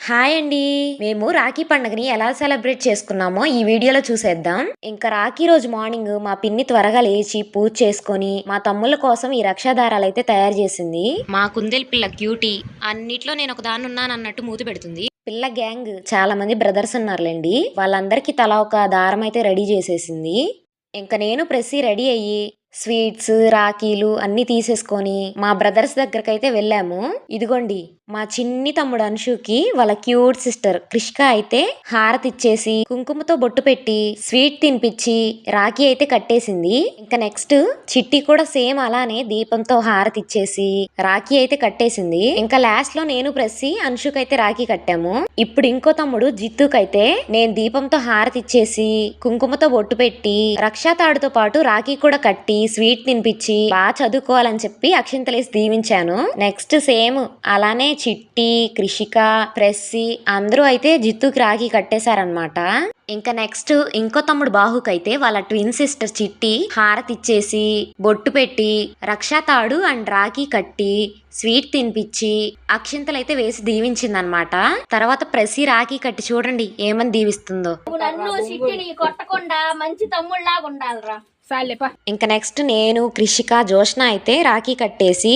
Hi అండి. మేము రాఖీ పండుగని ఎలా సెలబ్రేట్ చేసుకున్నామో ఈ వీడియోలో చూసేద్దాం. ఇంకా రాఖీ రోజు మార్నింగ్ మా పిన్ని త్వరగా లేచి పూజ చేసుకొని మా తమ్ముళ్ళ కోసం ఈ రక్షాదారాలు అయితే తయారు చేసింది. మా కుందేలు పిల్ల క్యూటీ అన్నిట్లో నేను ఒక దాన్ని ఉన్నాను అన్నట్టు మూతి పెడుతుంది. పిల్ల గ్యాంగ్ చాలా మంది బ్రదర్స్ ఉన్నారులేండి. వాళ్ళందరికీ తలా ఒక దారం అయితే రెడీ చేసేసింది. ఇంకా నేను ప్రెస్సి రెడీ అయ్యి స్వీట్స్ రాఖీలు అన్నీ తీసేసుకొని మా బ్రదర్స్ దగ్గరకు అయితే వెళ్ళాము. ఇదిగోండి మా చిన్ని తమ్ముడు అంశుకి వాళ్ళ క్యూట్ సిస్టర్ కృష్క అయితే హారతి ఇచ్చేసి కుంకుమతో బొట్టు పెట్టి స్వీట్ తినిపించి రాఖీ అయితే కట్టేసింది. ఇంకా నెక్స్ట్ చిట్టి కూడా సేమ్ అలానే దీపంతో హారతి ఇచ్చేసి రాఖీ అయితే కట్టేసింది. ఇంకా లాస్ట్లో నేను ప్రెస్సి అంశుకైతే రాఖీ కట్టాము. ఇప్పుడు ఇంకో తమ్ముడు జిత్తుకైతే నేను దీపంతో హారతి ఇచ్చేసి కుంకుమతో బొట్టు పెట్టి రక్షా తాడుతో పాటు రాఖీ కూడా కట్టి స్వీట్ తినిపించి బాగా చదువుకోవాలని చెప్పి అక్షింతలేసి దీవించాను. నెక్స్ట్ సేమ్ అలానే చిట్టి కృషిక ప్రెస్సి అందరూ అయితే జిత్తుకి రాఖీ కట్టేశారనమాట ఇంకా నెక్స్ట్ ఇంకో తమ్ముడు బాహుకైతే వాళ్ళ ట్విన్ సిస్టర్ చిట్టి హారతి ఇచ్చేసి బొట్టు పెట్టి రక్షా తాడు అండ్ రాఖీ కట్టి స్వీట్ తినిపించి అక్షింతలు అయితే వేసి దీవించిందనమాట తర్వాత ప్రసి రాఖీ కట్టి చూడండి ఏమని దీవిస్తుందో. కొట్టకుండా మంచి తమ్ముళ్ళలాగా ఉండాలిరా. ఇంకా నెక్స్ట్ నేను కృషిక జోష్న అయితే రాఖీ కట్టేసి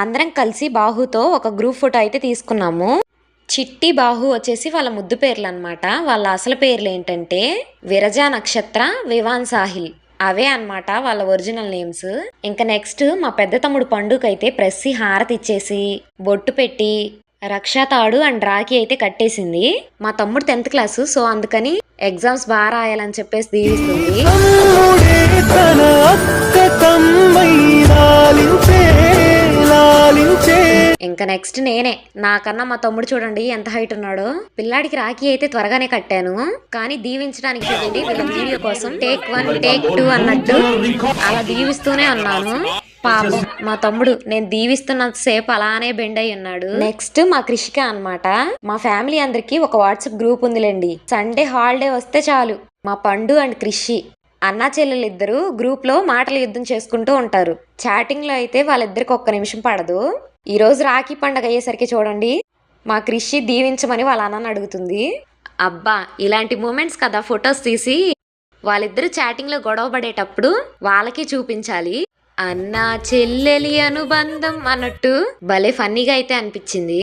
అందరం కలిసి బాహుతో ఒక గ్రూప్ ఫోటో అయితే తీసుకున్నాము. చిట్టి బాహు వచ్చేసి వాళ్ళ ముద్దు పేర్లు అనమాట వాళ్ళ అసలు పేర్లు ఏంటంటే విరజా నక్షత్ర వివాన్ సాహిల్. అవే అన్నమాట వాళ్ళ ఒరిజినల్ నేమ్స్. ఇంకా నెక్స్ట్ మా పెద్ద తమ్ముడు పండుగ అయితే ప్రెస్సి హారతి ఇచ్చేసి బొట్టు పెట్టి రక్షా తాడు అండ్ రాఖీ అయితే కట్టేసింది. మా తమ్ముడు టెన్త్ క్లాసు సో అందుకని ఎగ్జామ్స్ బాగా రాయాలని చెప్పేసి దీవిస్తుంది. లాలించే ఇంకా నెక్స్ట్ నేనే. నాకన్నా మా తమ్ముడు చూడండి ఎంత హైట్ ఉన్నాడో. పిల్లాడికి రాఖీ అయితే త్వరగానే కట్టాను. కానీ దీవించడానికి చూడండి వీళ్ళ వీడియో కోసం టేక్ వన్ టేక్ టూ అన్నట్టు అలా దీవిస్తూనే ఉన్నాను. పాపం మా తమ్ముడు నేను దీవిస్తున్నంత సేపు అలానే బెండ్ అయి ఉన్నాడు. నెక్స్ట్ మా కృషిక అన్నమాట. మా ఫ్యామిలీ అందరికి ఒక వాట్సాప్ గ్రూప్ ఉందిలేండి. సండే హాలిడే వస్తే చాలు. మా పండు అండ్ కృషి. అన్నా చెల్లెలు గ్రూప్లో గ్రూప్ మాటల యుద్ధం చేసుకుంటూ ఉంటారు. చాటింగ్లో అయితే వాళ్ళిద్దరికి ఒక్క నిమిషం పడదు. ఈరోజు రాఖీ పండగ అయ్యేసరికి చూడండి. మా కృషి దీవించమని వాళ్ళ అన్నని అడుగుతుంది. అబ్బా ఇలాంటి మూమెంట్స్ కదా ఫొటోస్ తీసి వాళ్ళిద్దరు చాటింగ్లో గొడవ పడేటప్పుడు వాళ్ళకి చూపించాలి. అన్నా చెల్లెలి అనుబంధం అన్నట్టు భలే ఫన్నీగా అయితే అనిపించింది.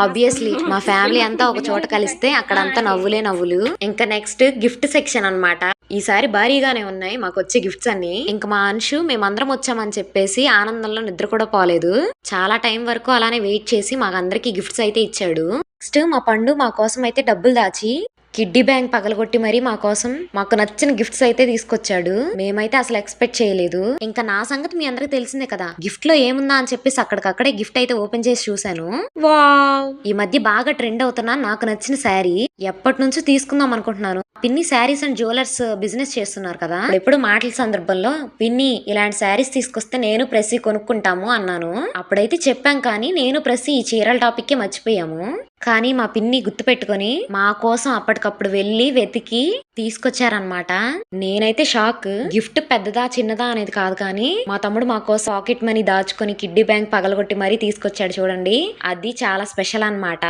ఆబ్వియస్లీ మా ఫ్యామిలీ అంతా ఒక చోట కలిస్తే అక్కడంతా నవ్వులే నవ్వులు. ఇంకా నెక్స్ట్ గిఫ్ట్ సెక్షన్ అన్నమాట. ఈసారి భారీగానే ఉన్నాయి మాకు వచ్చే గిఫ్ట్స్ అన్ని. ఇంకా మా అంశు మేమందరం వచ్చామని చెప్పేసి ఆనందంలో నిద్ర కూడా పోలేదు. చాలా టైం వరకు అలానే వెయిట్ చేసి మాకందరికి గిఫ్ట్స్ అయితే ఇచ్చాడు. నెక్స్ట్ మా పండు మా కోసం అయితే డబ్బులు దాచి కిడ్డీ బ్యాంక్ పగలగొట్టి మరీ మా కోసం మాకు నచ్చిన గిఫ్ట్స్ అయితే తీసుకొచ్చాడు. మేమైతే అసలు ఎక్స్పెక్ట్ చేయలేదు. ఇంకా నా సంగతి మీ అందరికి తెలిసిందే కదా. గిఫ్ట్లో ఏముందా అని చెప్పేసి అక్కడికక్కడే గిఫ్ట్ అయితే ఓపెన్ చేసి చూశాను. వావ్! ఈ మధ్య బాగా ట్రెండ్ అవుతున్నా నాకు నచ్చిన శారీ ఎప్పటి నుంచో తీసుకుందాం అనుకుంటున్నాను. పిన్ని శారీస్ అండ్ జ్యువెలర్స్ బిజినెస్ చేస్తున్నారు కదా. ఎప్పుడు మాటల సందర్భంలో పిన్ని ఇలాంటి శారీస్ తీసుకొస్తే నేను ప్రెస్సి కొనుక్కుంటాము అన్నాను. అప్పుడైతే చెప్పాం కానీ నేను ప్రెస్సి ఈ చీరల టాపిక్కి మర్చిపోయాము. కానీ మా పిన్ని గుర్తుపెట్టుకొని మా కోసం అప్పటికప్పుడు వెళ్ళి వెతికి తీసుకొచ్చారనమాట నేనైతే షాక్. గిఫ్ట్ పెద్దదా చిన్నదా అనేది కాదు కానీ మా తమ్ముడు మా కోసం పాకెట్ మనీ దాచుకొని కిడ్డీ బ్యాంక్ పగలగొట్టి మరీ తీసుకొచ్చాడు చూడండి. అది చాలా స్పెషల్ అన్నమాట.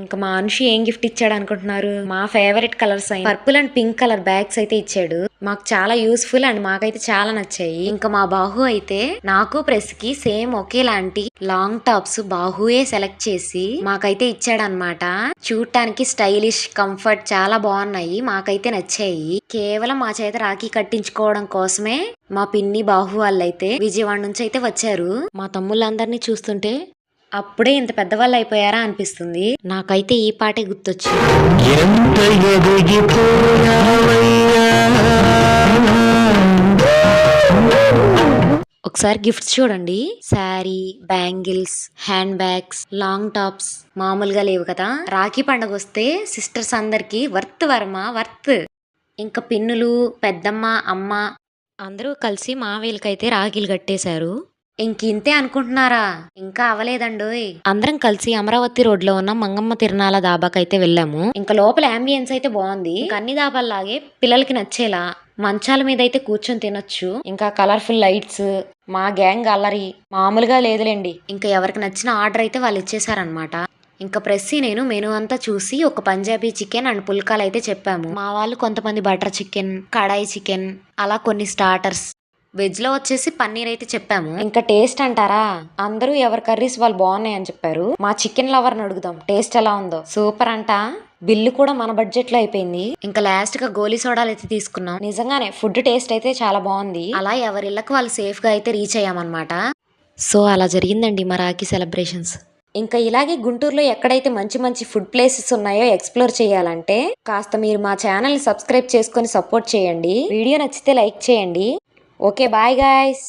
ఇంకా మా అనుషి ఏం గిఫ్ట్ ఇచ్చాడు అనుకుంటున్నారు? మా ఫేవరెట్ కలర్స్ అయిన purple and pink colour bags అయితే ఇచ్చాడు. మాకు చాలా యూస్ఫుల్ అండ్ మాకైతే చాలా నచ్చాయి. ఇంకా మా బాహు అయితే నాకు ప్రెస్కి సేమ్ ఒకేలాంటి లాంగ్ టాప్స్ బాహుయే సెలెక్ట్ చేసి మాకైతే ఇచ్చాడు అనమాట చూడటానికి స్టైలిష్ కంఫర్ట్ చాలా బాగున్నాయి. మాకైతే నచ్చాయి. కేవలం మా చేత రాఖీ కట్టించుకోవడం కోసమే మా పిన్ని బాహు వాళ్ళైతే విజయవాడ నుంచి అయితే వచ్చారు. మా తమ్ముళ్ళందరినీ చూస్తుంటే అప్పుడే ఇంత పెద్దవాళ్ళు అయిపోయారా అనిపిస్తుంది. నాకైతే ఈ పాటే గుర్తొచ్చింది. ఒకసారి గిఫ్ట్స్ చూడండి. Sari bangles handbags long tops మామూలుగా లేవు కదా. రాఖీ పండగ వస్తే సిస్టర్స్ అందరికి వర్త్ వర్మ వర్త్. ఇంకా పిన్నులు పెద్దమ్మ అమ్మ అందరూ కలిసి మా రాఖీలు కట్టేశారు. ఇంక ఇంతే అనుకుంటున్నారా? ఇంకా అవలేదండోయ్. అందరం కలిసి అమరావతి రోడ్లో ఉన్న మంగమ్మ తిరణాల దాబాకైతే వెళ్ళాము. ఇంకా లోపల అంబియన్స్ అయితే బాగుంది. ఇంకా అన్ని దాబాల్లాగే పిల్లలకి నచ్చేలా మంచాల మీద అయితే కూర్చొని తినొచ్చు. ఇంకా కలర్ఫుల్ లైట్స్ మా గ్యాంగ్ అల్లరి మామూలుగా లేదులేండి. ఇంకా ఎవరికి నచ్చిన ఆర్డర్ అయితే వాళ్ళు ఇచ్చేసారనమాట ఇంకా ప్రెస్సి నేను మెనూ అంతా చూసి ఒక పంజాబీ చికెన్ అండ్ పుల్కాలు అయితే చెప్పాము. మా వాళ్ళు కొంతమంది బటర్ చికెన్ కడాయి చికెన్ అలా కొన్ని స్టార్టర్స్ వెజ్లో వచ్చేసి పన్నీర్ అయితే చెప్పాము. ఇంకా టేస్ట్ అంటారా? అందరూ ఎవరి కర్రీస్ వాళ్ళు బాగున్నాయి అని చెప్పారు. మా చికెన్ లవర్ని అడుగుదాం. టేస్ట్ ఎలా ఉందో. సూపర్ అంట. బిల్లు కూడా మన బడ్జెట్లో అయిపోయింది. ఇంకా లాస్ట్గా గోలీ సోడాలు అయితే తీసుకున్నాం. నిజంగానే ఫుడ్ టేస్ట్ అయితే చాలా బాగుంది. అలా ఎవరిళ్ళకి వాళ్ళు సేఫ్గా అయితే రీచ్ అయ్యామన్నమాట. సో అలా జరిగిందండి మా రాఖీ సెలబ్రేషన్స్. ఇంకా ఇలాగే గుంటూరులో ఎక్కడైతే మంచి మంచి ఫుడ్ ప్లేసెస్ ఉన్నాయో ఎక్స్ప్లోర్ చేయాలంటే కాస్త మీరు మా ఛానల్ని సబ్స్క్రైబ్ చేసుకొని సపోర్ట్ చేయండి. వీడియో నచ్చితే లైక్ చేయండి. Okay bye guys